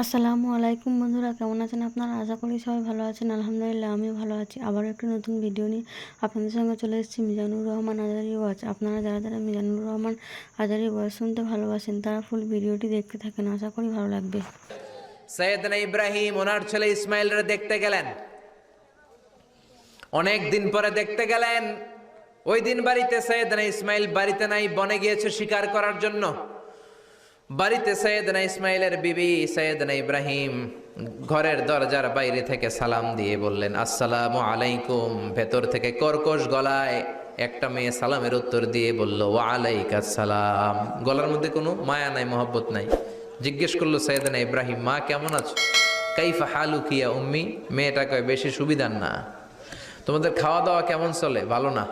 আসসালামু আলাইকুম বন্ধুরা, কেমন আছেন আপনারা? আশা করি সবাই ভালো আছেন। আলহামদুলিল্লাহ, আমিও ভালো আছি। আবার একটি নতুন ভিডিও নিয়ে আপনাদের সঙ্গে চলে এসেছি, মিজানুর রহমান আজারি ওয়াজ আপনারা যারা যারা মিজানুর রহমান আজারি ওয়াজ শুনতে ভালোবাসেন, তারা ফুল ভিডিওটি দেখতে থাকেন, আশা করি ভালো লাগবে। সৈয়দনা ইব্রাহিম, ওনার ছেলে ইসমাইলরে দেখতে গেলেন। অনেক দিন পরে দেখতে গেলেন। ওই দিন বাড়িতে সৈয়দনা ইসমাইল বাড়িতে নাই, বনে গিয়েছে শিকার করার জন্য। বাড়িতে সৈয়দনা ইসমাইলের বিবি সৈয়দনা ইব্রাহিম ঘরের দরজার বাইরে থেকে সালাম দিয়ে বললেন, আসসালামু আলাইকুম। ভেতর থেকে কর্কশ গলায় একটা মেয়ে সালামের উত্তর দিয়ে বলল, ওয়া আলাইকাস সালাম। গলার মধ্যে কোনো মায়া নাই, মহব্বত নাই। জিজ্ঞেস করল, সৈয়দনা ইব্রাহিম, মা কেমন আছো? কাইফা হালু কিয়া উম্মি? মেয়েটা কয়, বেশি সুবিধার না। তোমাদের খাওয়া দাওয়া কেমন চলে? ভালো না।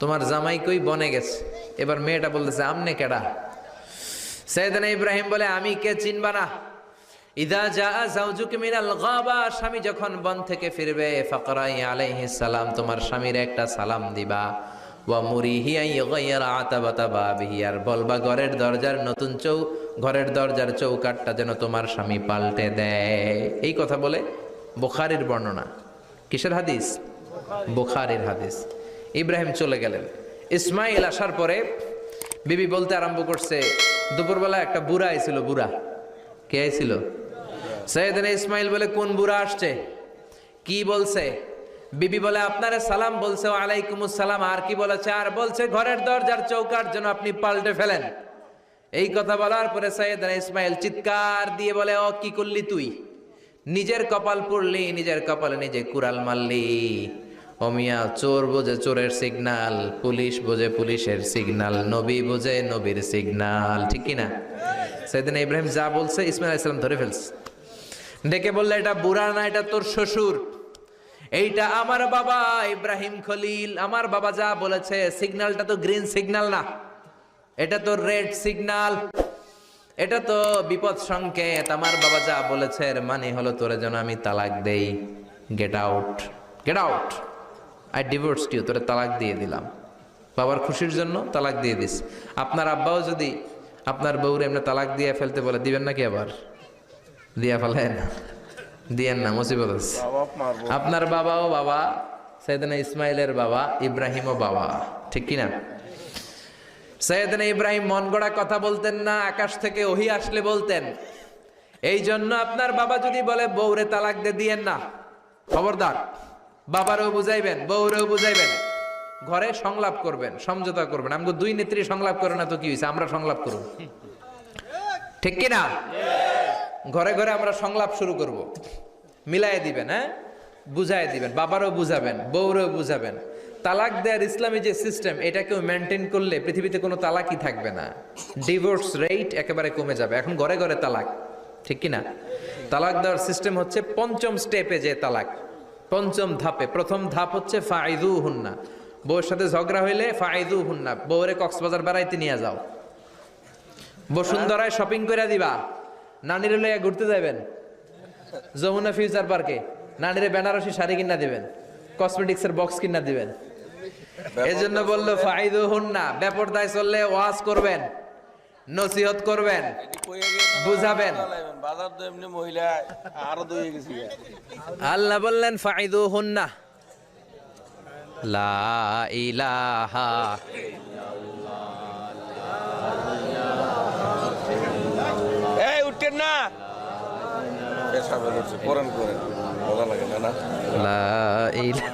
তোমার জামাই কই? বনে গেছে। এবার মেয়েটা বলতেছে, আমনে কেডা? সৈয়দনা ইব্রাহিম বলে, আমি কে চিনবা না? ইদা যা জাউজুক মিনাল গাবা। স্বামী যখন বন থেকে ফিরবে, ফাকরাই আলাইহিস সালাম, তোমার স্বামীর একটা সালাম দিবা। ওয়া মুরিহি আই গায়রা আতাবাতা বাবিহি। আর বলবা, ঘরের দরজার নতুন চৌ, ঘরের দরজার চৌকাটটা যেন তোমার স্বামী পাল্টে দেয়। এই কথা বলে বুখারীর বর্ণনা। কিসের হাদিস? বুখারীর হাদিস। ইব্রাহিম চলে গেলেন। ইসমাইল আসার পরে বিবি বলতে আরম্ভ করছে দুপুরবেলা একটা বুড়া আইছিল, বুড়া। কে আইছিল? সৈয়দিন ইসমাইল বলে, কোন বুড়া আসছে? কি বলছে? বিবি বলে, আপনারে সালাম বলছে আলাইকুম সালাম। আর কি বলেছে? আর বলছে, ঘরের দরজার চৌকার যেন আপনি পাল্টে ফেলেন। এই কথা বলার পরে সৈয়দিন ইসমাইল চিৎকার দিয়ে বলে, ও, কি করলি তুই? নিজের কপাল পড়লি, নিজের কপালে নিজে কুড়াল মারলি। অমিয়া চোর বোঝে চোরের সিগনাল পুলিশ বোঝে পুলিশের সিগনাল নবী বোঝে নবীর সিগনাল ঠিক কিনা সেদিন ইব্রাহিম যা বলছে ইসমাইল ইসলাম ধরে ফেলছে। ডেকে বললে, এটা বুড়া না, এটা তোর শ্বশুর। এইটা আমার বাবা ইব্রাহিম খলিল। আমার বাবা যা বলেছে সিগন্যালটা তো গ্রিন সিগনাল না। এটা তো রেড সিগনাল এটা তো বিপদ সংকেত। আমার বাবা যা বলেছে, এর মানে হলো তোরে যেন আমি তালাক দেই। Get out get out I divorce you তোরে তালাক দিয়ে দিলাম। বাবার খুশির জন্য তালাক দিয়ে দিস। আপনার আব্বাও যদি আপনার বউরে এমনি তালাক দিয়ে ফেলতে বলে দিবেন নাকি আবার? দিয়া ফেলেন দিয়েন না মুসিবত আছে। আপনার বাবাও বাবা সৈয়দনা ইসমাইলের বাবা ইব্রাহিমও বাবা। ঠিক কিনা? সৈয়দনা ইব্রাহিম মন গড়া কথা বলতেন না আকাশ থেকে ওহি আসলে বলতেন। এই জন্য আপনার বাবা যদি বলে বউরে তালাক দে দিয়েন না। খবরদার। বাবারও বুঝাইবেন, বউরেও বুঝাইবেন। ঘরে সংলাপ করবেন, সমঝোতা করবেন। আমাকে দুই নেত্রী সংলাপ করে না তো কি হয়েছে আমরা সংলাপ করব। ঠিক কিনা? ঘরে ঘরে আমরা সংলাপ শুরু করব। মিলাই দিবেন হ্যাঁ? বুঝাই দিবেন। বাবারও বুঝাবেন, বউরেও বুঝাবেন। তালাক দেওয়ার ইসলামী যে সিস্টেম এটাকেও মেনটেন করলে পৃথিবীতে কোনো তালাকই থাকবে না। ডিভোর্স রেট একেবারে কমে যাবে। এখন ঘরে ঘরে তালাক। ঠিক কি না তালাক দেওয়ার সিস্টেম হচ্ছে পঞ্চম স্টেপে যে তালাক। পঞ্চম ধাপে প্রথম ধাপ হচ্ছে ফাইদু হুন্না বউয়ের সাথে ঝগড়া হইলে ফাইদু হুন্না বউরে কক্সবাজার বেড়াইতে নিয়ে যাও। বসুন্ধরায় শপিং করে দিবা। নানির লইয়া ঘুরতে যাবেন যমুনা ফিউচার পার্কে নানিরে বেনারসি শাড়ি কিনা দিবেন। কসমেটিক্সের বক্স কিনা দিবেন। এই জন্য বলল ফাইদু হুন না বেপরদায় চললে ওয়াজ করবেন। নসিহত করবেন বুঝাবেন। বাজার তো এমনি মহিলা আরও দুই গেছি আল্লাহ বললেন ফাইদু হুন না লা ইলাহা এই উঠতেন না। কোরআন করেন। মজা লাগে না না? লা ইলা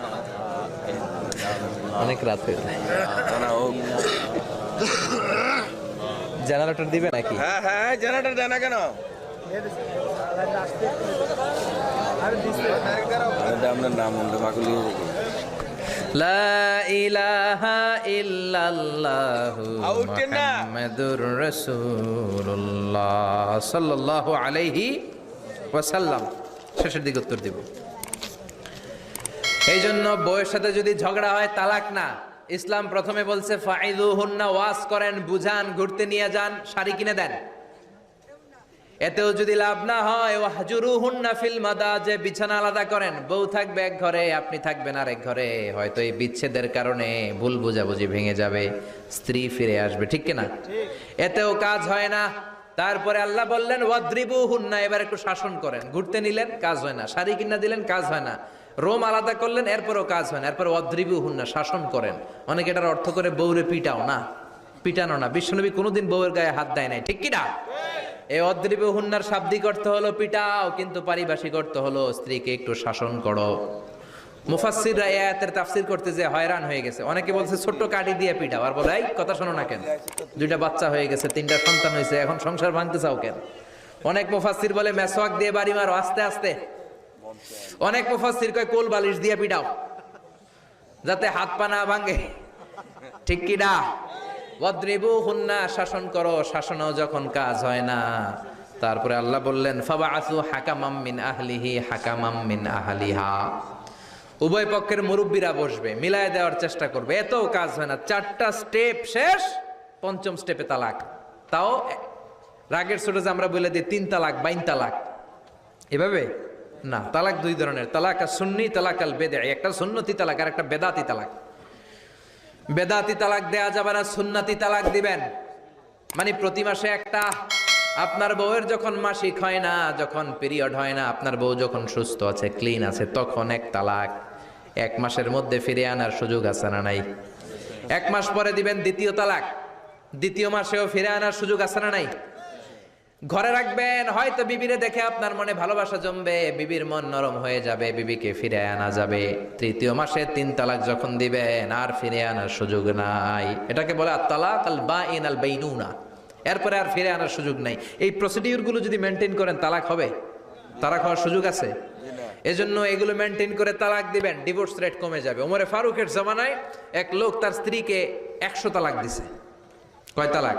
অনেক রাত হয়ে যায়। জেনারেটর দিবে নাকি? হ্যাঁ হ্যাঁ জেনারেটর দেয় না কেন? আপনার নাম উঠে মাকুলি লা ইলাহা ইল্লাল্লাহু আউ উঠছেন না? মুহাম্মাদুর রাসূলুল্লাহ সাল্লাল্লাহু আলাইহি ওয়াসাল্লাম। শেষের দিকে উত্তর দিব। এই জন্য বউয়ের সাথে যদি ঝগড়া হয় তালাক না। ইসলাম প্রথমে বলছে ফাইদু হুন্না ওয়াজ করেন, বুঝান, ঘুরতে নিয়ে যান, শাড়ি কিনে দেন। এতেও যদি লাভ না হয় ওয়াহজুরু হুন্না ফিল মাদা যে বিছানা আলাদা করেন। বউ থাকবে এক ঘরে, আপনি থাকবেন আরেক ঘরে। হয়তো এই বিচ্ছেদের কারণে ভুল বোঝাবুঝি ভেঙে যাবে, স্ত্রী ফিরে আসবে, ঠিক কিনা? এতেও কাজ হয় না। তারপরে আল্লাহ বললেন ওয়াদ্রিবু হুন্না এবার একটু শাসন করেন। ঘুরতে নিলেন, কাজ হয় না। শাড়ি কিনা দিলেন, কাজ হয় না। রোম আলাদা করলেন, এরপরও কাজ হয় না এরপর অদ্রিবু হুন্না শাসন করেন। অনেকে এটার অর্থ করে বউরে পিটাও না, পিটানো না। বিশ্বনবী কোনোদিন বউয়ের গায়ে হাত দেয় নাই, ঠিক কিনা এই অদ্রিবু হুন্নার শাব্দিক অর্থ হলো পিটাও, কিন্তু পারিভাষিক অর্থ হলো স্ত্রীকে একটু শাসন করো। করতে যে হয়রান হয়ে গেছে। অনেকে বলছে, ছোট্ট কাঠি দিয়ে পিটাও। আর বলে, এই, কথা শোনো না কেন? দুইটা বাচ্চা হয়ে গেছে, তিনটা সন্তান হয়েছে, এখন সংসার ভাঙতে চাও কেন? অনেক মুফাসসির বলে মেসওয়াক দিয়ে বাড়ি মারো, আস্তে আস্তে। অনেক মুফাসসির কয়, কোল বালিশ দিয়ে পিটাও। যাতে হাত পা না ভাঙে। ঠিক কি না? ওয়াদ্রিবু হুন্না, শাসন করো, শাসনও যখন কাজ হয় না। তারপরে আল্লাহ বললেন, ফাবাআসু হাকামাম মিন আহলিহি, হাকামাম মিন আহলিহা। উভয় পক্ষের মুরব্বীরা বসবে, মিলায় দেওয়ার চেষ্টা করবে। এত কাজ হয় না। চারটা স্টেপ শেষ, পঞ্চম স্টেপে তালাক। তাও রাগের যে আমরা বলে দিই, তিন তালাক, বাইন তালাক। এভাবে? না, তালাক দুই ধরনের, তালাক আর সুন্নি, তালাক আল বেদে একটা সুন্নতি তালাক, আর একটা বেদাতি তালাক। বেদাতি তালাক দেয়া যাবে না, সুন্নাতি তালাক দিবেন। মানে প্রতি মাসে একটা, আপনার বউয়ের যখন মাসিক হয় না, যখন পিরিয়ড হয় না, আপনার বউ যখন সুস্থ আছে ক্লিন আছে, তখন এক তালাক। এক মাসের মধ্যে ফিরে আনার সুযোগ আছে না নাই? এক মাস পরে দিবেন দ্বিতীয় তালাক। দ্বিতীয় মাসেও ফিরে আনার সুযোগ আছে না নাই? ঘরে রাখবেন, হয়তো বিবিরে দেখে আপনার মনে ভালোবাসা জমবে, বিবির মন নরম হয়ে যাবে, বিবিকে ফিরে আনা যাবে। তৃতীয় মাসে তিন তালাক যখন দিবেন, আর ফিরে আনার সুযোগ নাই। এটাকে বলে আত্তালাক আল বা ইন আল বাইনুনা এরপরে আর ফিরে আনার সুযোগ নাই। এই প্রসিডিউরগুলো যদি মেনটেন করেন, তালাক হবে? তালাক হওয়ার সুযোগ আছে? এজন্য এগুলো মেনটেন করে তালাক দিবেন ডিভোর্স রেট কমে যাবে। ওমরে ফারুকের জামানায় এক লোক তার স্ত্রীকে একশো তালাক দিছে। কয় তালাক?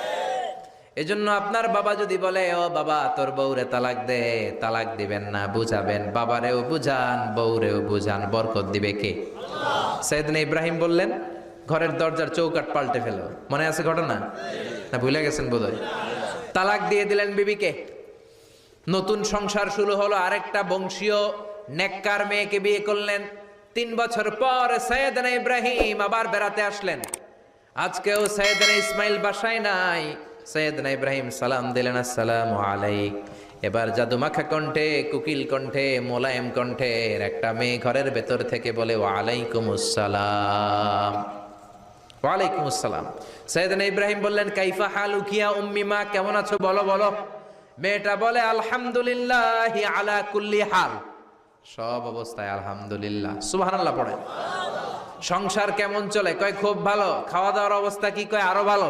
এজন্য আপনার বাবা যদি বলে, ও বাবা, তোর বউরে তালাক দে। তালাক দিবেন না, বুঝাবেন। বাবারেও বুঝান, বউরেও বুঝান। বরকত দিবে কে? সৈয়দিন ইব্রাহিম বললেন, ঘরের দরজার চৌকাট পাল্টে ফেলো। মনে আছে ঘটনা? না, ভুলে গেছেন বোধহয়? তালাক দিয়ে দিলেন বিবিকে। নতুন সংসার শুরু হলো, আরেকটা বংশীয় নেককার মেয়েকে বিয়ে করলেন। তিন বছর পর সৈয়দনা ইব্রাহিম আবার বেড়াতে আসলেন। আজকেও সৈয়দনা ইসমাইল বাসায় নাই। সৈয়দনা ইব্রাহিম সালাম দিলেন, আসসালামু আলাইক। এবার জাদুমাখা কণ্ঠে, কুকিল কণ্ঠে, মোলায়েম কণ্ঠের একটা মেয়ে ঘরের ভেতর থেকে বলে ওয়ালাইকুম আসসালাম ওয়ালাইকুম আসসালাম সৈয়দনা ইব্রাহিম বললেন, কাইফা হাল উম্মি মা, কেমন আছো বলো বলো? মেয়েটা বলে, আলহামদুলিল্লাহ আলা কুল্লি হাল। সব অবস্থায় আলহামদুলিল্লাহ। সুবহানাল্লাহ পড়ে। সংসার কেমন চলে? কয়, খুব ভালো। খাওয়া দাওয়ার অবস্থা কি? কয়, আরও ভালো।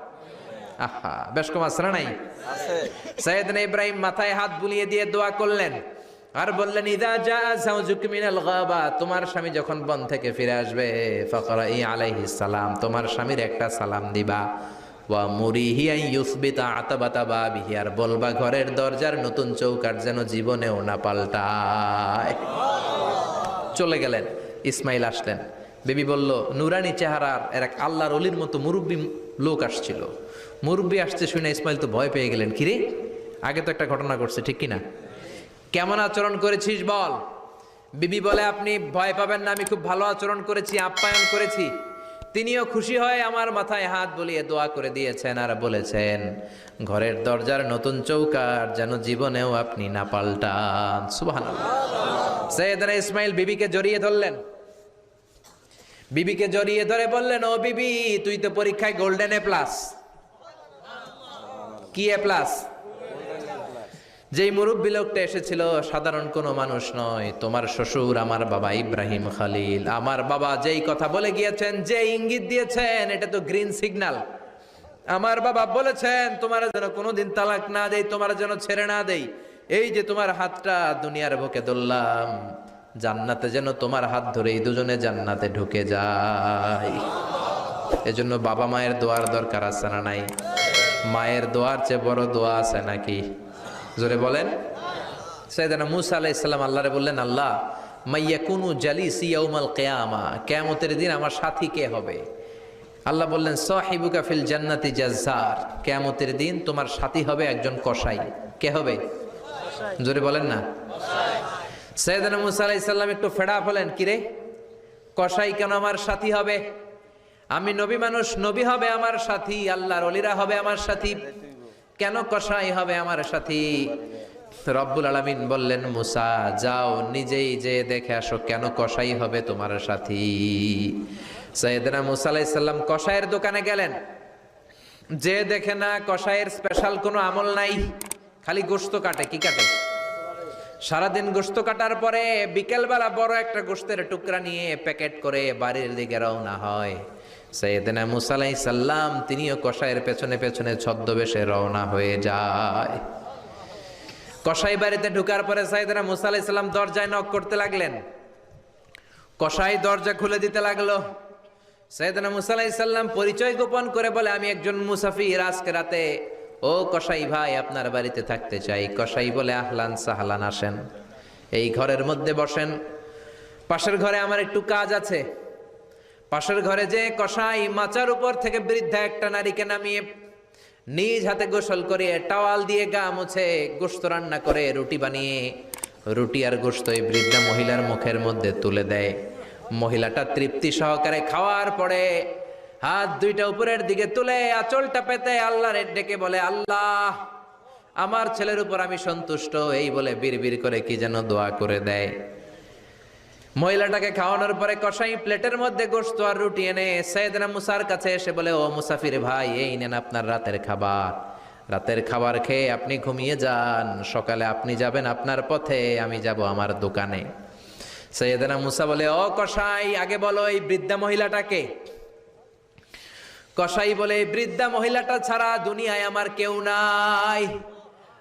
আহা বেশ কম আসরা নাই? আছে। ইব্রাহিম মাথায় হাত বুলিয়ে দিয়ে দোয়া করলেন। আর বললেন ইদা যা জাওজুক মিনাল গাবা তোমার স্বামী যখন বন থেকে ফিরে আসবে ফাকরা ই আলাইহিস সালাম তোমার স্বামীর একটা সালাম দিবা। ওয়া মুরিহি আই ইউসবিতা আতাবাতা বাবিহি আর বলবা ঘরের দরজার নতুন চৌকাট যেন জীবনেও না পাল্টায়। চলে গেলেন ইসমাইল আসলেন। বেবি বলল নুরানি চেহারার এর এক আল্লাহর অলির মতো মুরব্বী লোক আসছিল। মুরব্বী আসছে শুনে ইসমাইল তো ভয় পেয়ে গেলেন, কিরে? আগে তো একটা ঘটনা ঘটছে, ঠিক কিনা? কেমন আচরণ করেছিস বল? বিবি বলে আপনি ভয় পাবেন না, আমি খুব ভালো আচরণ করেছি, আপ্যায়ন করেছি। তিনিও খুশি হয়ে আমার মাথায় হাত বলিয়ে দোয়া করে দিয়েছেন আর বলেছেন, ঘরের দরজার নতুন চৌকার যেন জীবনেও আপনি না পাল্টান। সুবহানাল্লাহ। সৈয়দনা ইসমাইল বিবিকে জড়িয়ে ধরলেন। বিবিকে জড়িয়ে ধরে বললেন, ও বিবি, তুই তো পরীক্ষায় গোল্ডেন এ প্লাস। কি এ প্লাস? যেই মুরব্বী লোকটা এসেছিল, সাধারণ কোনো মানুষ নয়, তোমার শ্বশুর আমার বাবা ইব্রাহিম খালিল। আমার বাবা যেই কথা বলে গিয়েছেন যে ইঙ্গিত দিয়েছেন, এটা তো গ্রিন সিগন্যাল। আমার বাবা বলেছেন, তোমার যেন কোনোদিন তালাক না দেই, তোমার যেন ছেড়ে না দেই। এই যে তোমার হাতটা দুনিয়ার বুকে ধরলাম, জান্নাতে যেন তোমার হাত ধরেই দুজনে জান্নাতে ঢুকে যায়। এজন্য বাবা মায়ের দোয়ার দরকার আছে না নাই? মায়ের দোয়ার চেয়ে বড় দোয়া আছে নাকি? জোরে বলেন। সৈয়দানা মুসা আলাইহিস সালাম আল্লাহরে বললেন, আল্লাহ মাইয়া কুনু জালিসি ইয়াউমাল কিয়ামা, কেয়ামতের দিন আমার সাথী কে হবে? আল্লাহ বললেন, সাহিবুকা ফিল জান্নাতি জাজ্জার, কিয়ামতের দিন তোমার সাথী হবে একজন কসাই। কে হবে? জোরে বলেন না। সৈয়দানা মুসা আলাইহিস সালাম একটু ফেড়া হলেন কিরে, কসাই কেন আমার সাথী হবে? আমি নবী মানুষ, নবী হবে আমার সাথী, আল্লাহর অলিরা হবে আমার সাথী। কেন কষাই হবে আমার সাথী? রব্বুল আলামিন বললেন, মুসা, যাও নিজেই যে দেখে আসো কেন কষাই হবে তোমার সাথী? সৈয়দনা মুসা আলাইসাল্লাম কসাইয়ের দোকানে গেলেন। যে দেখে না কসাইয়ের স্পেশাল কোনো আমল নাই, খালি গোস্ত কাটে, কি কাটে? সারাদিন গোস্ত কাটার পরে বিকেলবেলা বড় একটা গোস্তের টুকরা নিয়ে প্যাকেট করে বাড়ির দিকে রওনা হয়। সৈয়দনা মুসালাই সাল্লাম তিনিও কষাইয়ের পেছনে পেছনে ছদ্মবেশে রওনা হয়ে যায়। কসাই বাড়িতে ঢুকার পরে সাইদানা মুসা আলাইহিস সালাম দরজায় নক করতে লাগলেন। কসাই দরজা খুলে দিতে লাগল। সৈয়দনা মুসা আলাইহিস সাল্লাম পরিচয় গোপন করে বলে, আমি একজন মুসাফির, আজকে রাতে। ও কসাই ভাই, আপনার বাড়িতে থাকতে চাই। কসাই বলে, আহলান সাহলান, আসেন। এই ঘরের মধ্যে বসেন। পাশের ঘরে আমার একটু কাজ আছে। পাশের ঘরে যে কষাই মাচার উপর থেকে বৃদ্ধা একটা নারীকে নামিয়ে নিজ হাতে গোসল করে টাওয়াল দিয়ে গা মুছে গোস্ত রান্না করে রুটি বানিয়ে, রুটি আর গোস্ত এই বৃদ্ধা মহিলার মুখের মধ্যে তুলে দেয়। মহিলাটা তৃপ্তি সহকারে খাওয়ার পরে হাত দুইটা উপরের দিকে তুলে আঁচলটা পেতে আল্লাহর ডেকে বলে, আল্লাহ, আমার ছেলের উপর আমি সন্তুষ্ট। এই বলে বিড়বিড় করে কি যেন দোয়া করে দেয়। মহিলাটাকে খাওয়ানোর পরে কষাই প্লেটের মধ্যে গোস্ত আর রুটি এনে সৈয়দনা মুসার কাছে এসে বলে, ও মুসাফির ভাই, এই নেন আপনার রাতের খাবার। রাতের খাবার খেয়ে আপনি ঘুমিয়ে যান। সকালে আপনি যাবেন আপনার পথে, আমি যাব আমার দোকানে। সৈয়দনা মুসা বলে, ও কষাই আগে বলো এই বৃদ্ধা মহিলাটাকে। কসাই বলে বৃদ্ধা মহিলাটা ছাড়া দুনিয়ায় আমার কেউ নাই।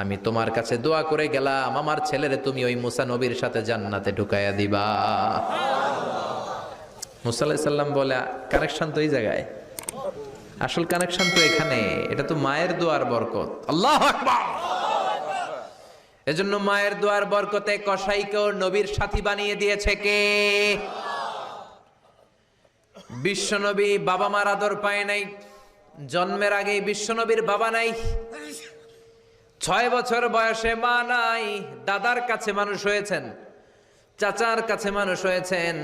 আমি তোমার কাছে দোয়া করে গেলাম, আমার ছেলেরে তুমি ওই মুসা নবীর সাথে জান্নাতে ঢুকাইয়া দিবা। মুসা আলাইহিস বলে কানেকশন তো এই জায়গায়। আসল কানেকশন তো এখানে, এটা তো মায়ের দোয়ার বরকত। আল্লাহ এজন্য মায়ের দোয়ার বরকতে কসাইকেও নবীর সাথী বানিয়ে দিয়েছে কে? বিশ্বনবী বাবা মার আদর পায় নাই, জন্মের আগেই বিশ্বনবীর বাবা নাই। ছয় বছর বয়সে মা নাই দাদার কাছে মানুষ হয়েছেন চাচার কাছে মানুষ হয়েছেন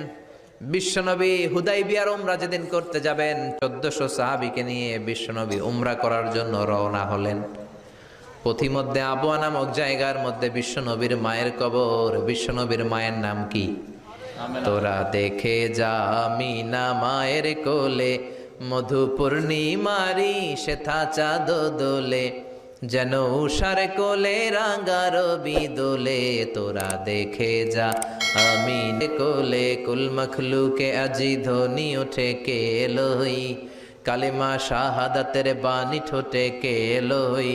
বিশ্বনবী হুদাই বিয়ার উমরা যেদিন করতে যাবেন চোদ্দশো সাহাবিকে নিয়ে বিশ্বনবী উমরা করার জন্য রওনা হলেন। পথিমধ্যে আবুয়া নামক জায়গার মধ্যে বিশ্বনবীর মায়ের কবর বিশ্বনবীর মায়ের নাম কি? তোরা দেখে যা মিনা মায়ের কোলে মধু পূর্ণিমারি সেথা চাঁদ দোলে যেন উষার কোলে রাঙ্গার বিদোলে তোরা দেখে যা। আমি কোলে কুল মখলুকে আজি ধ্বনি ওঠে কে লই কালিমা শাহাদাতের বাণী ঠোঁটে কে লই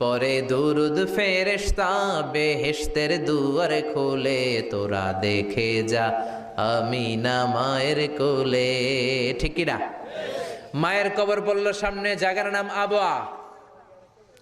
পরে দুরুদ ফেরেশতা বেহেশতের দুয়ার খোলে, তোরা দেখে যা। আমি না মায়ের কোলে ঠিকিরা মায়ের কবর পড়ল সামনে, জায়গার নাম আবোয়া।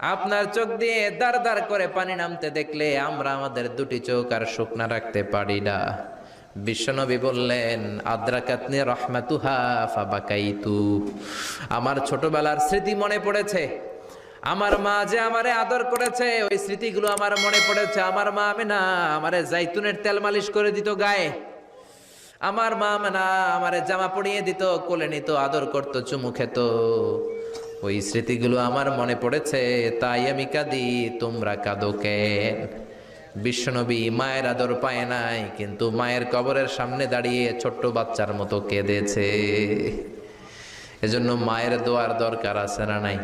আপনার চোখ দিয়ে দার দার করে পানি নামতে দেখলে আমরা আমাদের দুটি চোখ আর শুকনা রাখতে পারি না। বিশ্বনবী বললেন, আদ্রাকাতনি রহমাতুহা ফাবাকাইতু। আমার ছোটবেলার স্মৃতি মনে পড়েছে। আমার মা যে আমারে আদর করেছে, ওই স্মৃতিগুলো আমার মনে পড়েছে। আমার মা আমি না আমারে জাইতুনের তেল মালিশ করে দিত গায়ে। আমার মা না আমারে জামা পরিয়ে দিত, কোলে নিত, আদর করত, চুমু খেত। ওই স্মৃতিগুলো আমার মনে পড়েছে, তাই আমি কাঁদি, তোমরা কাঁদো কেন? বিশ্বনবী মায়ের আদর পায় নাই, কিন্তু মায়ের কবরের সামনে দাঁড়িয়ে ছোট্ট বাচ্চার মতো কেঁদেছে। এজন্য মায়ের দোয়ার দরকার আছে না নাই?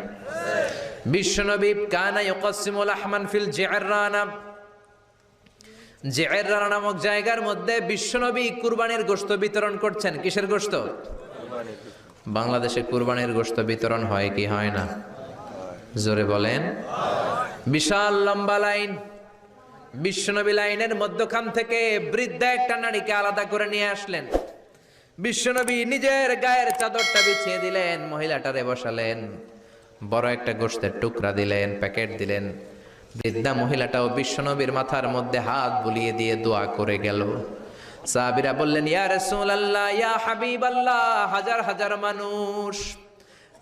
বিশ্বনবী কানা ইউকাসিমুল আহমান ফিল জিআররানা। জিআররানা নামক জায়গার মধ্যে বিশ্বনবী কুরবানির গোশত বিতরণ করছেন। কিসের গোশত? বাংলাদেশে কুরবানির গোশত বিতরণ হয় কি হয় না? জোরে বলেন। বিশাল লম্বা লাইন। বিশ্বনবী লাইনের মধ্যখান থেকে বৃদ্ধা একটা নারীকে আলাদা করে নিয়ে আসলেন। বিশ্বনবী নিজের গায়ের চাদরটা বিছিয়ে দিলেন, মহিলাটারে বসালেন। বড় একটা গোশতের টুকরা দিলেন, প্যাকেট দিলেন। বৃদ্ধা মহিলাটাও বিশ্বনবীর মাথার মধ্যে হাত বুলিয়ে দিয়ে দোয়া করে গেল। সাহাবিরা বললেন, ইয়া রাসূলুল্লাহ, ইয়া হাবিবাল্লাহ, হাজার হাজার মানুষ,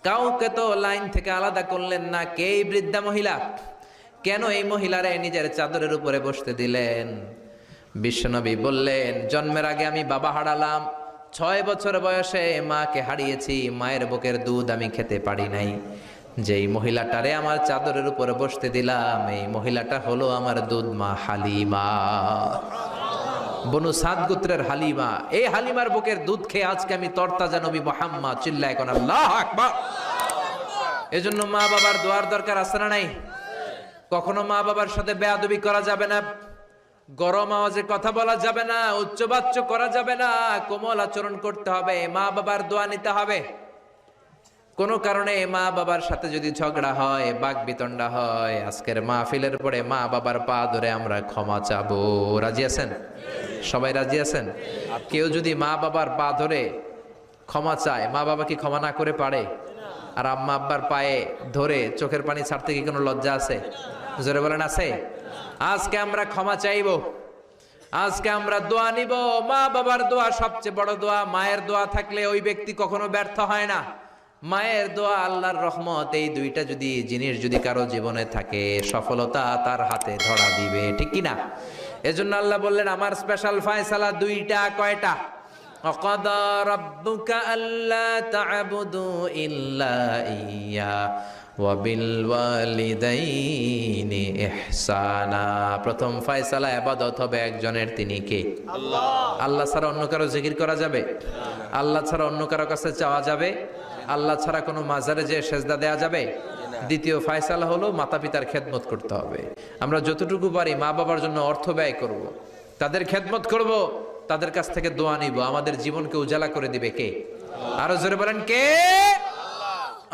কাউকে তো লাইন থেকে আলাদা করলেন না, কে এই বৃদ্ধা মহিলা? কেন এই মহিলারে নিজের চাদরের উপরে বসতে দিলেন? বিশ্বনবী বললেন, জন্মের আগে আমি বাবা হারালাম, ছয় বছর বয়সে মাকে হারিয়েছি, মায়ের বুকের দুধ আমি খেতে পারি নাই। যেই মহিলাটারে আমার চাদরের উপরে বসতে দিলাম, এই মহিলাটা হলো আমার দুধ মা হালিমা। বনু সাদ গোত্রের হালিমা। এই হালিমার বুকের দুধ খেয়ে আজকে আমি তরতাজা নবী মোহাম্মদ, চিল্লায় কোন আল্লাহ আকবার। এজন্য মা বাবার দোয়ার দরকার আছে না নাই? কখনো মা বাবার সাথে বেয়াদবি করা যাবে না, গরম আওয়াজে কথা বলা যাবে না, উচ্চবাচ্য করা যাবে না, কোমল আচরণ করতে হবে, মা বাবার দোয়া নিতে হবে। কোনো কারণে মা বাবার সাথে যদি ঝগড়া হয় বাঘ বিতণ্ডা হয়, আজকের মাহফিলের পরে মা বাবার পা ধরে আমরা ক্ষমা চাবো। রাজি আছেন? সবাই রাজি আছেন? কেউ যদি মা বাবার পা ধরে ক্ষমা চায়, মা বাবা কি ক্ষমা না করে পারে? আর আম্মা আব্বার পায়ে ধরে চোখের পানি ছাড়তে কি কোনো লজ্জা আছে? জোরে বলেন, আছে? আজকে আমরা ক্ষমা চাইব। আজকে আমরা দোয়া নিব। মা বাবার দোয়া সবচেয়ে বড় দোয়া, মায়ের দোয়া থাকলে ওই ব্যক্তি কখনো ব্যর্থ হয় না। মায়ের দোয়া আল্লাহর রহমত এই দুইটা যদি জিনিস যদি কারো জীবনে থাকে সফলতা তার হাতে ধরা দিবে ঠিক কি না এজন্য আল্লাহ বললেন আমার স্পেশাল ফয়সালা দুইটা কয়টা وقضى ربك ألا تعبدوا إلا إياه ওয়াবিলওয়ালিদাইন ইহসানা। প্রথম ফায়সালা ইবাদত হবে একজনের তিনি কে? আল্লাহ। ছাড়া অন্য কারও জিকির করা যাবে? আল্লাহ ছাড়া অন্য কারও কাছে চাওয়া যাবে? আল্লাহ ছাড়া কোনো মাজারে যে সেজদা দেয়া যাবে? দ্বিতীয় ফায়সালা হলো মাতা পিতার খেদমত করতে হবে। আমরা যতটুকু পারি মা বাবার জন্য অর্থ ব্যয় করব। তাদের খেদমত করব তাদের কাছ থেকে দোয়া নিব। আমাদের জীবনকে উজালা করে দিবে কে? আরও জোরে বলেন কে?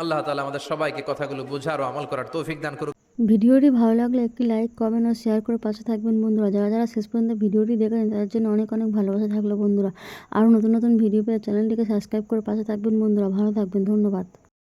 আল্লাহ তালা আমাদের সবাইকে কথাগুলো বোঝার ও আমল করার তৌফিক দান করুক। ভিডিওটি ভালো লাগলে একটি লাইক, কমেন্ট ও শেয়ার করে পাশে থাকবেন বন্ধুরা। যারা যারা শেষ পর্যন্ত ভিডিওটি দেখেন, তাদের জন্য অনেক অনেক ভালোবাসা থাকল বন্ধুরা। আরও নতুন নতুন ভিডিও পেয়ে চ্যানেলটিকে সাবস্ক্রাইব করে পাশে থাকবেন বন্ধুরা। ভালো থাকবেন, ধন্যবাদ।